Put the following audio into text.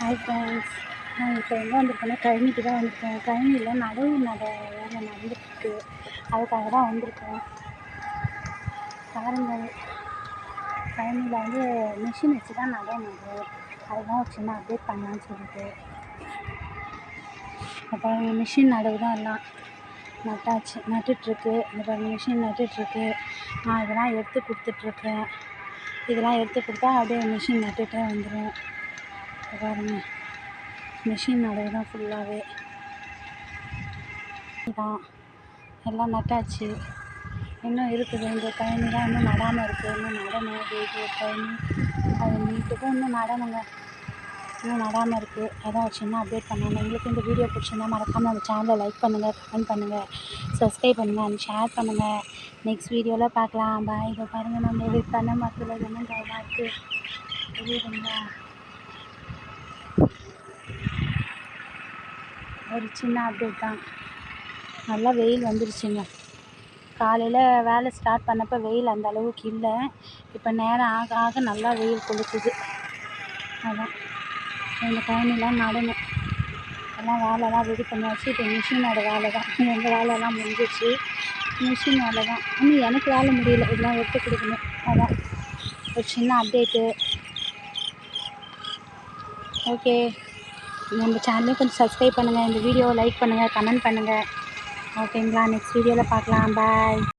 Hi friends நான் இப்போ எங்கே வந்திருக்கேன்னா கழனிக்கு தான் வந்திருக்கேன். கழனியில் நடவு நட வேலை நடந்துருக்கு அதுக்காக தான் வந்திருக்கேன். பாருங்கள் கழனியில் வந்து மிஷின் வச்சு தான் நடவு நடு அதுதான் ஒரு சின்ன அப்டேட் பண்ணலான்னு சொல்லிட்டு. அப்புறம் மிஷின் நடவு தான் எல்லாம் நட்டாச்சு நட்டுட்ருக்கு அப்புறம் மிஷின் நட்டுட்ருக்கு நான் இதெல்லாம் எடுத்து கொடுத்துட்ருக்கேன் இதெல்லாம் எடுத்து கொடுத்தா அப்படியே மிஷின் நட்டுகிட்டே வந்துடும் இப்போ மிஷின் நடவு தான் ஃபுல்லாகவே இதான். எல்லாம் நட்டாச்சு. இன்னும் இருக்குது. இந்த கழனி தான் இன்னும் நடாமல் இருக்குது இன்னும் நடணும். இது கழனி அது நீட்டுக்கும் இன்னும் நடணுங்க. இன்னும் நடாமல் இருக்குது அதான் ஒரு சின்ன அப்டேட் பண்ணணும் உங்களுக்கு இந்த வீடியோ பிடிச்சிருந்தா மறக்காமல் நம்ம சேனலை லைக் பண்ணுங்கள் கமெண்ட் பண்ணுங்கள் சப்ஸ்கிரைப் பண்ணுங்கள் அண்ட் ஷேர் பண்ணுங்கள் நெக்ஸ்ட் வீடியோவில் பார்க்கலாம். பாய் இதை பாருங்கள் நம்ம இது பண்ண மரத்தில் என்ன இருக்குது தெரியுதுங்களா? ஒரு சின்ன அப்டேட் தான். நல்லா வெயில் வந்துருச்சுங்க. காலையில் வேலை ஸ்டார்ட் பண்ணப்போ வெயில் அந்த அளவுக்கு இல்லை. இப்போ நேரம் ஆக ஆக நல்லா வெயில் கொளுத்துது. அதான். இந்த கழனிலாம் நடணும். எல்லாம் வேலைலாம் ரெடி பண்ணியாச்சு இப்போ மிஷினோட வேலை தான் எங்கள் வேலையெல்லாம் முடிஞ்சிச்சு மிஷின் வேலை தான் இன்னும் எனக்கு வேலை முடியல. இதெல்லாம் எடுத்து கொடுக்கணும். அதான். ஒரு சின்ன அப்டேட்டு ஓகே நம்ம சேனலையும் கொஞ்சம் சப்ஸ்கிரைப் பண்ணுங்கள் இந்த வீடியோவை லைக் பண்ணுங்கள் கமெண்ட் பண்ணுங்கள் ஓகேங்களா நெக்ஸ்ட் வீடியோவில் பார்க்கலாம். பாய்